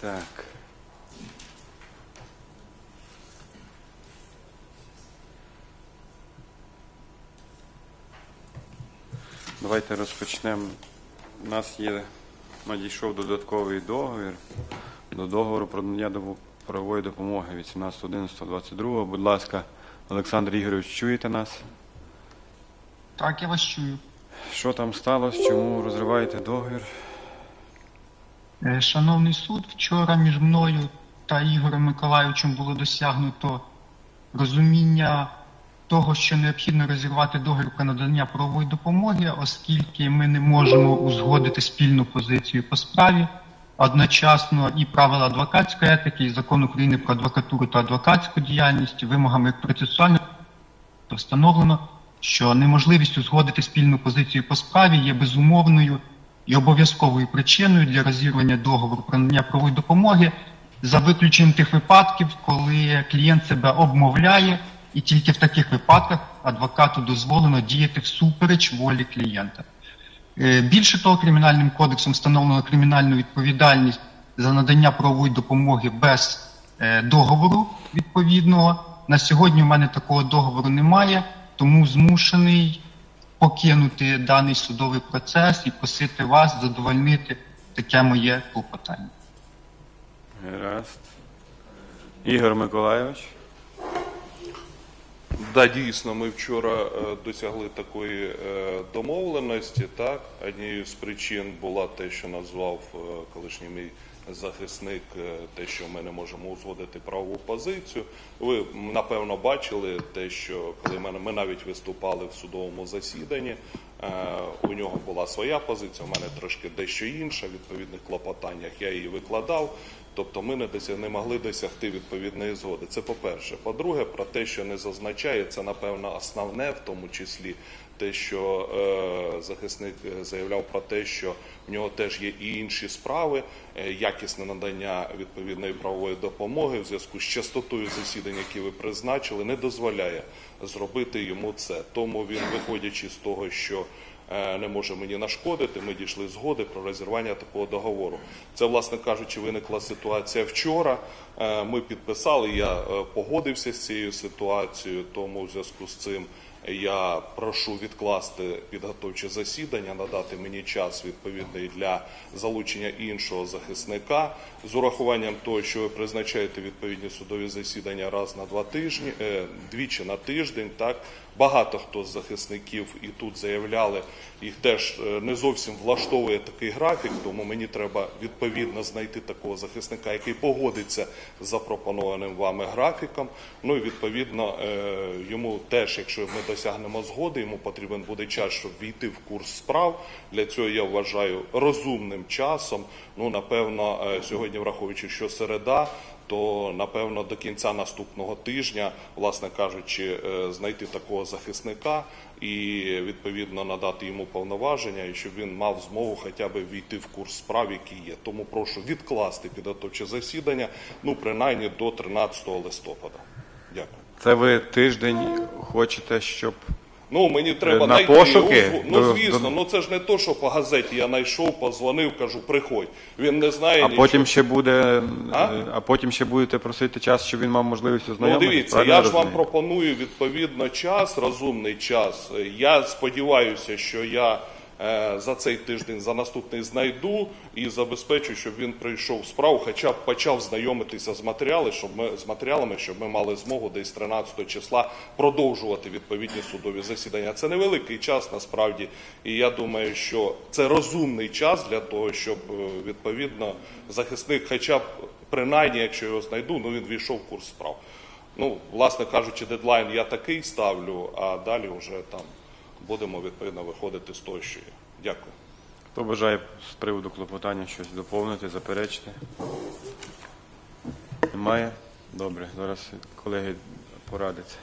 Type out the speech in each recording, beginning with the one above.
Так. Давайте розпочнемо. У нас є надійшов додатковий договір до договору про надання правової допомоги 18.11.22. Будь ласка, Олександр Ігорович, чуєте нас? Так, я вас чую. Що там сталося? Чому розриваєте договір? Е, Шановний суд, вчора між мною та Ігорем Миколайовичем було досягнуто розуміння того, що необхідно розірвати договір про надання правової допомоги, оскільки ми не можемо узгодити спільну позицію по справі. Одночасно і правила адвокатської етики, і закон України про адвокатуру та адвокатську діяльність вимогами процесуального встановлено, що неможливість узгодити спільну позицію по справі є безумовною і обов'язковою причиною для розірвання договору про надання правової допомоги за виключенням тих випадків, коли клієнт себе обмовляє, і тільки в таких випадках адвокату дозволено діяти всупереч волі клієнта. Е, Більше того, кримінальним кодексом встановлено кримінальну відповідальність за надання правової допомоги без е, договору відповідного. На сьогодні в мене такого договору немає, тому змушений покинути даний судовий процес і просити вас задовольнити таке моє клопотання. Гаразд. Ігор Миколайович. Да, дійсно, ми вчора е, досягли такої е, домовленості. Так, однією з причин була те, що назвав е, колишній мій захисник, е, те, що ми не можемо узгодити правову позицію. Ви напевно бачили те, що коли ми, навіть виступали в судовому засіданні, у нього була своя позиція, у мене трошки дещо інша. В відповідних клопотаннях я її викладав. Тобто ми не не могли досягти відповідної згоди. Це по-перше. По-друге, про те, що не зазначає, це напевно основне, в тому числі те, що е, захисник е, заявляв про те, що в нього теж є і інші справи, е, якісне надання відповідної правової допомоги в зв'язку з частотою засідань, які ви призначили, не дозволяє зробити йому це. Тому він, виходячи з того, що е, не може мені нашкодити. Ми дійшли згоди про розірвання такого договору. Це, власне кажучи, виникла ситуація вчора. Е, Ми підписали. Я е, погодився з цією ситуацією, тому в зв'язку з цим. Я прошу відкласти підготовче засідання, надати мені час відповідний для залучення іншого захисника з урахуванням того, що ви призначаєте відповідні судові засідання раз на два тижні, е, двічі на тиждень. Так багато хто з захисників і тут заявляли, їх теж е, не зовсім влаштовує такий графік, тому мені треба відповідно знайти такого захисника, який погодиться з запропонованим вами графіком. Ну і відповідно е, йому теж, якщо ми досягнемо згоди, йому потрібен буде час, щоб війти в курс справ. Для цього я вважаю розумним часом. Ну напевно, е, сьогодні, враховуючи, що середа. То напевно до кінця наступного тижня, власне кажучи, е, знайти такого захисника і відповідно надати йому повноваження, і щоб він мав змогу хоча б війти в курс справ, які є. Тому прошу відкласти підготовче засідання, ну принаймні до 13 листопада. Дякую. Це ви тиждень хочете, щоб. Ну мені треба На знайти пошуки? До- Ну звісно, до- ну це ж не то, що по газеті я знайшов, позвонив, кажу, приходь. Він не знає А нічого. потім ще буде. А? А потім ще будете просити час, щоб він мав можливість Ну, ознайомитися. дивіться, правильно я ж вам пропоную відповідно час, розумний час. Я сподіваюся, що я за цей тиждень, за наступний знайду і забезпечу, щоб він прийшов в справу, хоча б почав знайомитися з матеріали, щоб ми з матеріалами, щоб ми мали змогу десь 13 числа продовжувати відповідні судові засідання. Це невеликий час насправді, і я думаю, що це розумний час для того, щоб е, відповідно захисник, хоча б принаймні, якщо його знайду, ну він війшов в курс справ. Ну, власне кажучи, дедлайн я такий ставлю, а далі вже там будемо відповідно виходити з того, що є. Дякую. Хто бажає з приводу клопотання щось доповнити, заперечити? Немає? Добре, зараз колеги порадяться.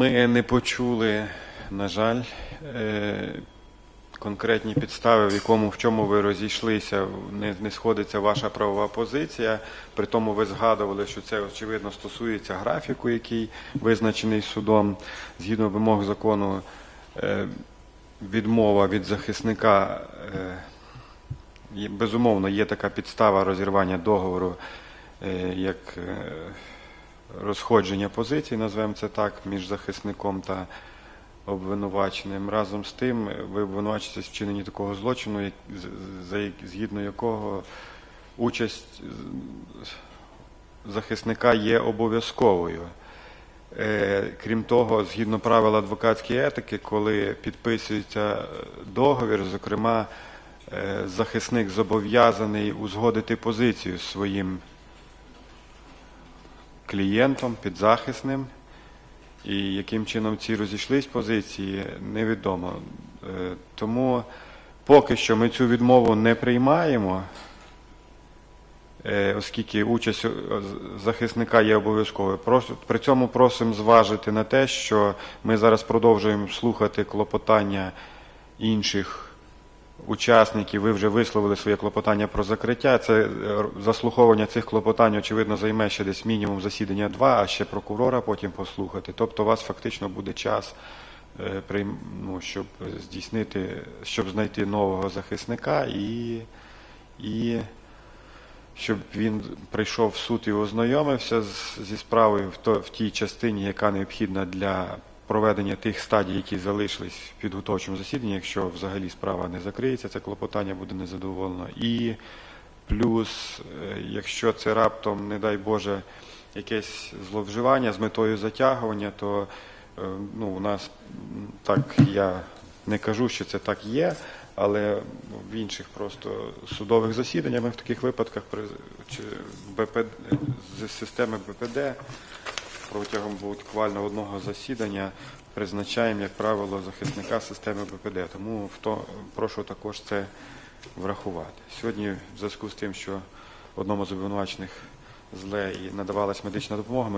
Ми не почули, на жаль, е, конкретні підстави, в якому в чому ви розійшлися, не, не сходиться ваша правова позиція. При тому ви згадували, що це очевидно стосується графіку, який визначений судом. Згідно вимог закону, е, відмова від захисника. е, Безумовно, є така підстава розірвання договору, е, як розходження позицій, назвемо це так, між захисником та обвинуваченим. Разом з тим, ви обвинувачуєтесь в вчиненні такого злочину, згідно якого участь захисника є обов'язковою. Е, Крім того, згідно правил адвокатської етики, коли підписується договір, зокрема, е, захисник зобов'язаний узгодити позицію своїм клієнтом, підзахисним. І яким чином ці розійшлись позиції, невідомо. Е, Тому поки що ми цю відмову не приймаємо, е, оскільки участь е, захисника є обов'язковою. При цьому просимо зважити на те, що ми зараз продовжуємо слухати клопотання інших учасників. Ви вже висловили своє клопотання про закриття. Це е, заслуховування цих клопотань, очевидно, займе ще десь мінімум засідання два, а ще прокурора потім послухати. Тобто у вас фактично буде час, е, ну, щоб здійснити, щоб знайти нового захисника і, і щоб він прийшов в суд і ознайомився зі справою в, то, в тій частині, яка необхідна для проведення тих стадій, які залишились в підготовчому засіданні, якщо взагалі справа не закриється, це клопотання буде незадоволено. І плюс, е, якщо це раптом, не дай Боже, якесь зловживання з метою затягування, то е, ну, у нас так я не кажу, що це так є, але в інших просто судових засіданнях ми в таких випадках при- БПД, з системи БПД протягом буквально одного засідання призначаємо, як правило, захисника системи БПД. Тому в то, прошу також це врахувати. Сьогодні, в зв'язку з тим, що одному з обвинувачених зле і надавалась медична допомога, ми